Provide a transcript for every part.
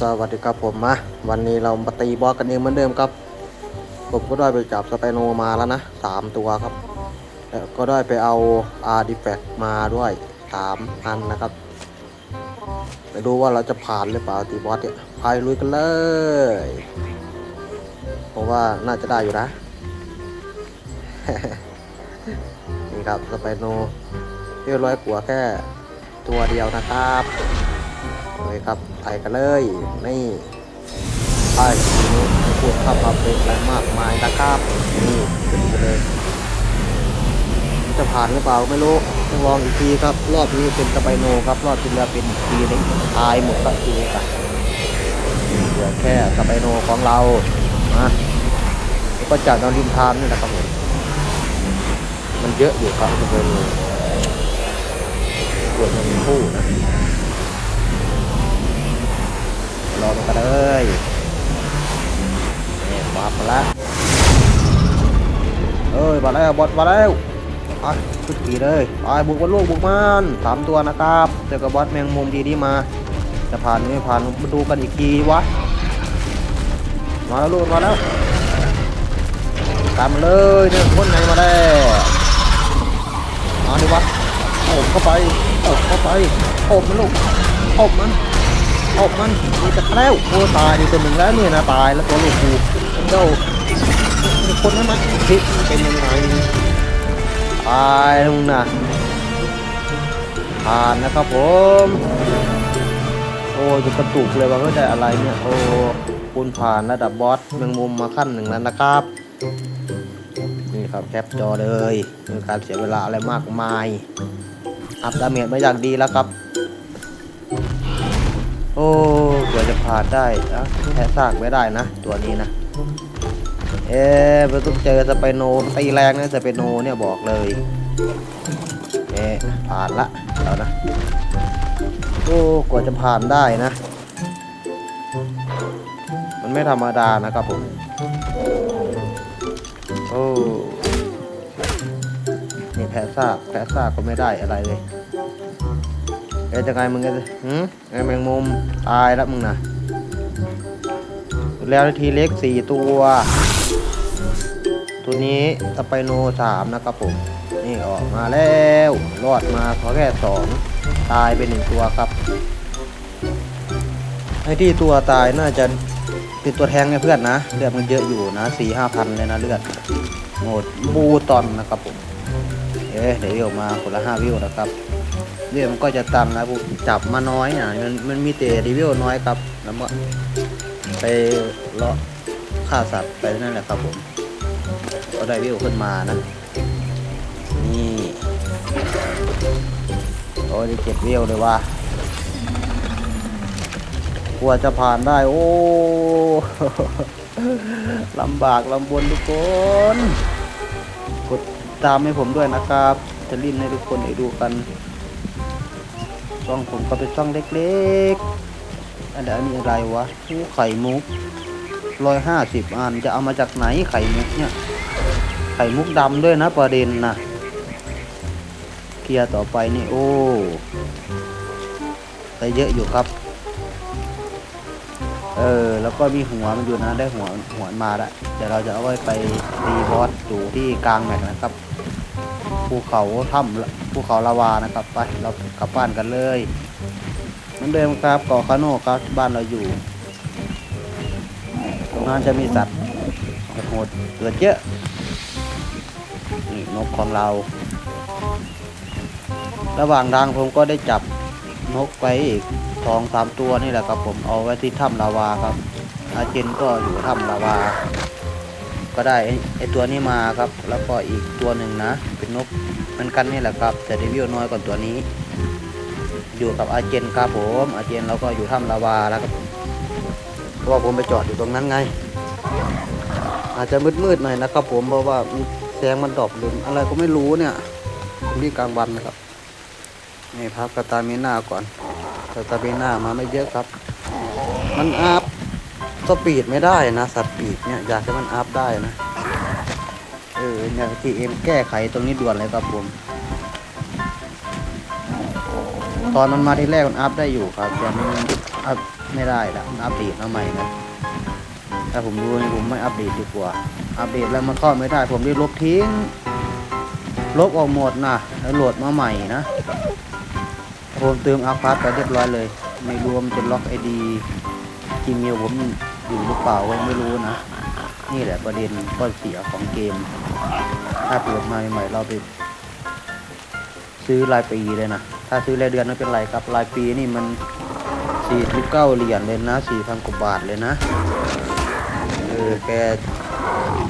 สวัสดีครับผมมาวันนี้เรามาตีบอสกันเองเหมือนเดิมครับ ผมก็ได้ไปจับสไปโนมาแล้วนะสามตัวครับแล้วก็ได้ไปเอาอาร์ดิแฟกมาด้วยสามอันนะครับไปดูว่าเราจะผ่านหรือเปล่าตีบอสเนี่ยพายลุยกันเลย เพราะว่าน่าจะได้อยู่นะ นี่ครับสไปโนเรียบร้อยกว่าแค่ตัวเดียวนะครับ ยครับไปกันเลยนี่ไปทีนี้ไม่พูดข้ามมาเป็นอะไรมากมายนะครับนี่ขึ้นไปเลยจะผ่านหรือเปล่าไม่รู้ต้องลองอีกทีครับ รอบนี้เป็นสไปโนครับ รอบที่แล้วเป็นทีเล็กตายหมดครับทีนี้ครับเหลือแค่สไปโนของเรามาแล้วก็จากนอนริมทานนี่แหละครับผมมันเยอะอยู่ครับสไปโนส่วนมันคู่นะ รอมันกันเลยนี่วาร์ปมาแล้วเอ้ยมาแล้วบอดมาแล้วไปขึ้นขีเลยไปบุกบนลูกบุกมันสามตัวนะครับเจอกับบอสแมงมุมดีนี้มาจะผ่านไม่ผ่านมาดูกันอีกทีวะมาแล้วลูกมาแล้วตามมาเลยเนี่ยคนไหนมาแล้วมาดิวะโอบเข้าไปโอบเข้าไปโอบมันลูกโอบมัน ออกมันมีจะแล้วโอ้ตายดีตัวหนึ่งแล้วเนี่ยนะตายแล้วตัวลูกกูเจ้าคนนั้นมันคิดเป็นยังไงตายลงนะผ่านนะครับผม โอ้จะกระตุกเลยว่าเฮ้ยได้อะไรเนี่ยโอ้คุณผ่านระดับบอสแมงมุมมาขั้นหนึ่งแล้วนะครับ นี่ครับแคปจอเลยมีการเสียเวลาอะไรมากมาย อัพดาเมจมาอย่างดีแล้วครับ โอ้กว่าจะผ่านได้อะแค่ซากไม่ได้นะ ตัวนี้นะ เอ๊ะมันต้องเจอสไปโนตีแรงนะสไปโนเนี่ยบอกเลย เอ๊ะผ่านละแล้วนะ โอ้กว่าจะผ่านได้นะ มันไม่ธรรมดานะครับผม โอ้นี่แพ้ซากแพ้ซากก็ไม่ได้อะไรเลย เอ๊ะจะไงมึงกันหืมไอ้แมงมุมตายแล้วมึงนะแล้วทีเล็กสี่ตัว ตัวนี้สไปโนสามนะครับผม นี่ออกมาแล้ว รอดมาขอแค่สองตายไปหนึ่งตัวครับไอ้ที่ตัวตายน่าจะเป็นตัวแทงไงเพื่อนนะเลือดมันเยอะอยู่นะสี่ห้าพันเลยนะเลือดโหมดบูตอนนะครับผม เอ๊ะเดี๋ยวออกมาคนละห้าวิวนะครับ เรื่องมันก็จะต่ำนะผมจับมาน้อยอะมันมันมีแต่รีวิวน้อยครับ แล้วก็ไปเลาะฆ่าสัตว์ไปนั่นแหละครับผม ก็ได้วิวขึ้นมานะ นี่โอ้ยเจ็ดวิวเลยว่ะกลัวจะผ่านได้ โอ้ลำบากลำบนทุกคน กดตามให้ผมด้วยนะครับ จะรีบให้ทุกคนได้ดูกัน ช่องผมก็เป็นช่องเล็กๆ อันเดี๋ยวอันนี้อะไรวะไข่มุกร้อยห้าสิบอันจะเอามาจากไหนไข่มุกเนี่ย ไข่มุกดำด้วยนะประเด็นนะเคลียร์ต่อไปนี่โอ้ได้เยอะอยู่ครับ เออ แล้วก็มีหัวมันอยู่นะได้หัวหัวมาละเดี๋ยวเราจะเอาไว้ไปตีบอสอยู่ที่กลางแมตช์นะครับ ภูเขาถ้ำภูเขาลาวานะครับ ไปเรากลับบ้านกันเลยเหมือนเดิมครับเกาะคาโน่ครับบ้านเราอยู่ ตรงนั้นจะมีสัตว์โหดเกิดเยอะนี่นกของเรา ระหว่างทางผมก็ได้จับนกไปอีกสองสามตัวนี่แหละครับผมเอาไว้ที่ถ้ำลาวาครับ อาเจนก็อยู่ถ้ำลาวา ก็ได้ไอตัวนี้มาครับ แล้วก็อีกตัวหนึ่งนะ เป็นนกเหมือนกันนี่แหละครับ แต่รีวิวน้อยกว่าตัวนี้ อยู่กับอาเจนครับผมอาเจนเราก็อยู่ถ้ำลาวาแล้วครับเพราะว่าผมไปจอดอยู่ตรงนั้นไง อาจจะมืดๆหน่อยนะครับผมเพราะว่าแสงมันดรอปหรืออะไรก็ไม่รู้เนี่ยผมที่กลางวันนะครับนี่พักกระตามีหน้าก่อนกระตามีหน้ามาไม่เยอะครับ มันอัพ สปีดไม่ได้นะสปีกเนี่ยอยากให้มันอัพได้นะเออเนี่ยทีเอ็มแก้ไขตรงนี้ด่วนเลยครับผม ตอนมันมาที่แรกมันอัพได้อยู่ครับแต่มันอัพไม่ได้ละมันอัปเดตมาใหม่นะถ้าผมดูผมไม่อัปเดตดีกว่า อัปเดตแล้วมันเข้าไม่ได้ ผมได้ลบทิ้ง ลบออกหมดนะแล้วโหลดมาใหม่นะผมเติมอาพาร์ตไปเรียบร้อยเลย ไม่รวมจะล็อกไอดีจีเมลผม อยู่หรือเปล่าก็ยังไม่รู้นะ นี่แหละประเด็นข้อเสียของเกม ถ้าเปิดมาใหม่ๆเราไปซื้อรายปีเลยนะ ถ้าซื้อรายเดือนไม่เป็นไรครับ รายปีนี่มันสี่สิบเก้าเหรียญเลยนะสี่พันกว่าบาทเลยนะเออแก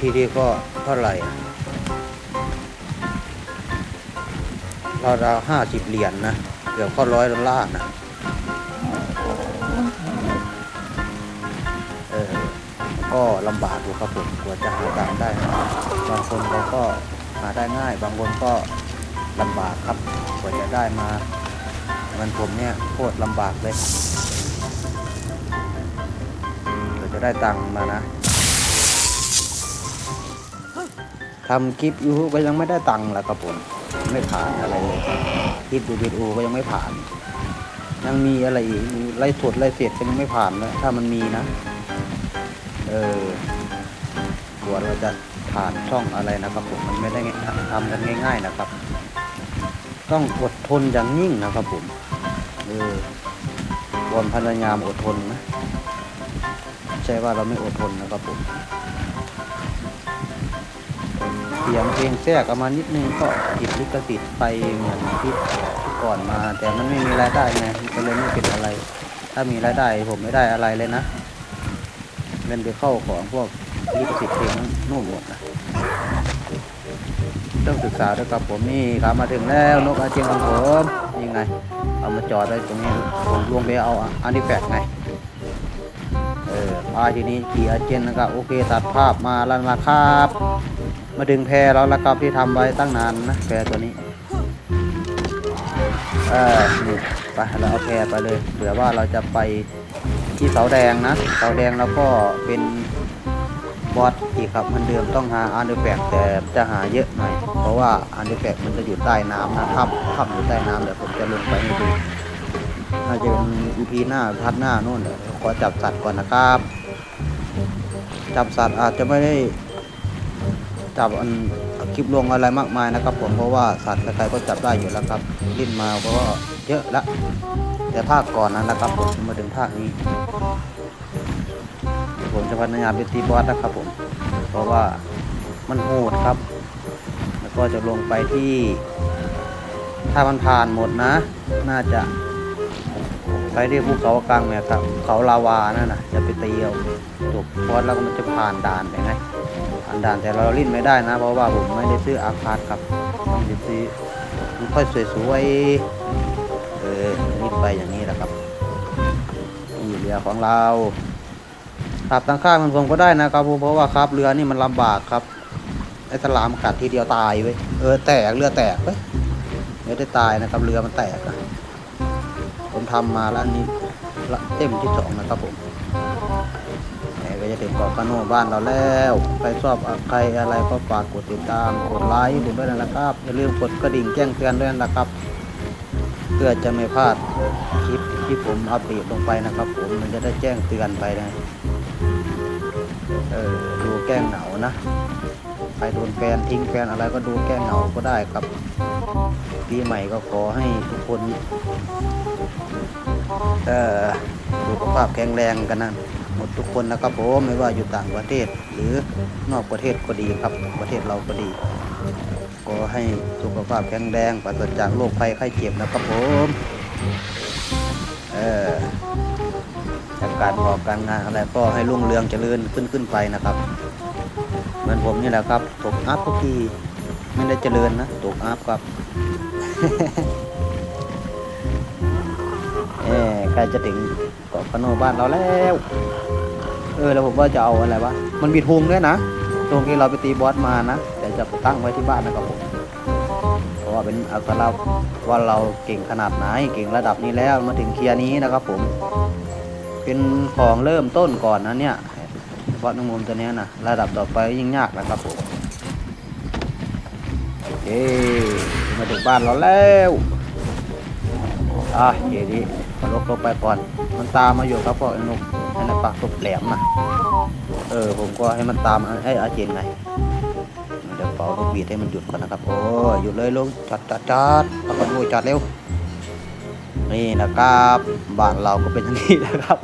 ทีนี้ก็เท่าไหร่เราเราห้าสิบเหรียญนะ เกือบข้าร้อยดอลลาร์นะ ก็ลำบากอยู่ครับผมกว่าจะหาตังค์ได้ บางคนเขาก็หาได้ง่าย บางคนก็ลำบากครับกว่าจะได้มาเหมันผมเนี่ยโคตรลำบากเลยกว่าจะได้ตังค์มานะทำคลิปยูทูบก็ยังไม่ได้ตังค์แล้วครับผมไม่ผ่านอะไรเลยคลิปดูวิดีโอก็ยังไม่ผ่าน ยังมีอะไรอีกมีไล่สดไล่เสียดก็ยังไม่ผ่านเลยถ้ามันมีนะ เออกว่าเราจะผ่านช่องอะไรนะครับผมมันไม่ได้ทำกันง่าย ๆนะครับ ต้องอดทนอย่างยิ่งนะครับผมเออความพยายามอดทนนะใช่ว่าเราไม่อดทนนะครับผมเสียงเพลงแทรกออกมานิดนึงก็ติดลิขสิทธิ์ไปเหมือนที่ก่อนมา แต่มันไม่มีรายได้ไงก็เลยไม่เป็นอะไร ถ้ามีรายได้ผมไม่ได้อะไรเลยนะ เงินไปเข้าของพวกลิขสิทธิ์เพลงนู่นหมดนะต้องศึกษาด้วยครับผมนี่ครับมาถึงแล้วนกอาเจียงของผมนี่ไง เอามาจอดไว้ตรงนี้ผมลวงไปเอาอันนี้แฝกไงเออพาทีนี้ขี่อาเจียนนะครับโอเคตัดภาพมาแล้วนะครับ มาดึงแพรแล้วละครับที่ทำไว้ตั้งนานนะแพรตัวนี้เออนี่ไปเราเอาแพรไปเลยเผื่อว่าเราจะไป ที่เสาแดงนะเสาแดงแล้วก็เป็นบอสอีกครับมันเดิมต้องหาอันเดอร์แฟกแต่จะหาเยอะหน่อย เพราะว่าอันเดอร์แฟกมันจะอยู่ใต้น้ำนะถ้ำถ้ำอยู่ใต้น้ำเดี๋ยวผมจะลงไปให้ดูน่าจะเป็นอีพีหน้าพัดหน้านู่นเดี๋ยวขอจับสัตว์ก่อนนะครับ จับสัตว์อาจจะไม่ได้จับอันคลิปลงอะไรมากมายนะครับ ผมเพราะว่าสัตว์ใครก็จับได้อยู่แล้วครับลิ้นมาก็เยอะแล้ว แต่ภาคก่อนนั้นนะครับผมมาถึงภาคนี้ผมจะพยายามไปตีบอสนะครับผมเพราะว่ามันโหดครับ แล้วก็จะลงไปที่ถ้ามันผ่านหมดนะ น่าจะไปที่ภูเขากลางเนี่ยครับเขาลาวานั่นนะจะไปตีเอาจบบอสแล้วก็มันจะผ่านด่านไปไงผ่านด่านแต่เราลิ้นไม่ได้นะ เพราะว่าผมไม่ได้ซื้ออาคาดครับต้องซื้อมันค่อยสวยๆ ไปอย่างนี้แหละครับนี่เรือของเราขับทางข้างมันคงก็ได้นะครับผมเพราะว่าครับเรือนี่มันลำบากครับไอ้สลามกัดทีเดียวตายเว้ยเออแตกเรือแตกเว้ยไม่ได้ตายนะครับเรือมันแตกอะผมทำมาแล้วอันนี้ละเต็มที่สองนะครับผมแหมก็จะถึงเกาะคาโนบ้านเราแล้วใครชอบใครอะไรก็ฝากกดติดตามกดไลค์ผมด้วยนะครับอย่าลืมกดกระดิ่งแจ้งเตือนด้วยนะครับ เพื่อจะไม่พลาดคลิปที่ผมอัปเดตลงไปนะครับ ผมมันจะได้แจ้งเตือนไปนะเออดูแก้งเหงานะใครโดนแฟนทิ้งแฟนอะไรก็ดูแก้งเหงาก็ได้ครับปีใหม่ก็ขอให้ทุกคนเออสุขภาพแข็งแรงกันนะหมดทุกคนนะครับผมไม่ว่าอยู่ต่างประเทศหรือนอกประเทศก็ดีครับ ประเทศเราก็ดี ก็ให้สุขภาพแข็งแรงปราศจากโรคภัยไข้เจ็บนะครับผม เออจากการออกการงานอะไรก็ให้รุ่งเรืองเจริญขึ้นขึ้นไปนะครับ เหมือนผมนี่แหละครับ ตกอัพทุกทีไม่ได้เจริญนะ ตกอัพครับเออใกล้จะถึงเกาะพะโนบ้านเราแล้ว เออแล้วผมว่าจะเอาอะไรวะ มันมีธงด้วยนะธงที่เราไปตีบอสมานะ จะตั้งไว้ที่บ้านนะครับผมเพราะว่าเป็นอัตลักษณ์ว่าเราเก่งขนาดไหนเก่งระดับนี้แล้วมาถึงเคียร์นี้นะครับผม เป็นของเริ่มต้นก่อนนะเนี่ยเฉพาะในมุมตัวนี้นะระดับต่อไปยิ่งยากนะครับผมโอเคมาถึงบ้านเราแล้วอะเดี๋ยวนี้เอาลบลงไปก่อน มันตามมาอยู่ครับพวกไอ้นุกไอ้นปากตบแหลมนะเออผมก็ให้มันตามไอ้อาเจนไง ดี๋ยวเป่านกบีดให้มันหยุดก่อนนะครับ โอ้ยหยุดเลยลงจัดจัดจัดเอาคนโวยจัดเร็ว นี่นะครับบ้านเราก็เป็นอย่างนี้นะครับ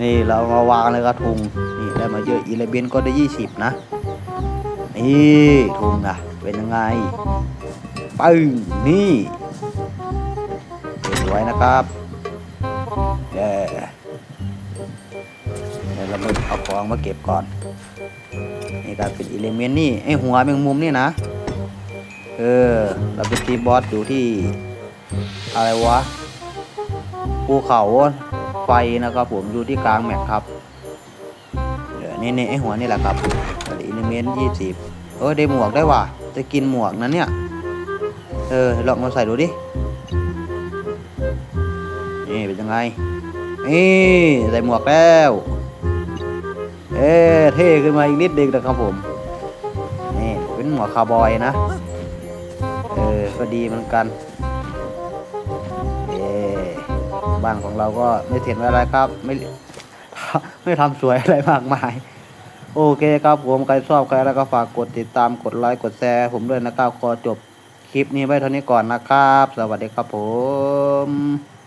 นี่เรามาวางเลยกระทุงนี่ได้มาเยอะอีเลเบนก็ได้ยี่สิบนะ นี่ทุงนะเป็นยังไงปึ้งนี่สวยนะครับเย้เดี๋ยวเรามาเอาของมาเก็บก่อน นี่การเป็นอิเลเมนต์นี่ไอหัวแมงมุมนี่นะ เออ เราเป็นทีบอสอยู่ที่ อะไรวะภูเขาไฟนะครับผมอยู่ที่กลางแมปครับเออนี่นี่ไอหัวนี่แหละครับอิเลเมนต์ยี่สิบเออได้หมวกได้ว่ะจะกินหมวกนั้นเนี่ย เออลองมาใส่ดูดินี่เป็นยังไงนี่ใส่หมวกแล้ว เอ๊ะเท่ขึ้นมาอีกนิดนึงนะครับผมนี่เป็นหมวกคาวบอยนะเออก็ดีเหมือนกันเอบ้านของเราก็ไม่เห็นอะไรครับไม่ไม่ทำสวยอะไรมากมาย โอเคครับผมใครชอบใครแล้วก็ฝากกดติดตามกดไลค์กดแชร์ผมด้วยนะครับขอจบคลิปนี้ไว้เท่านี้ก่อนนะครับ สวัสดีครับผม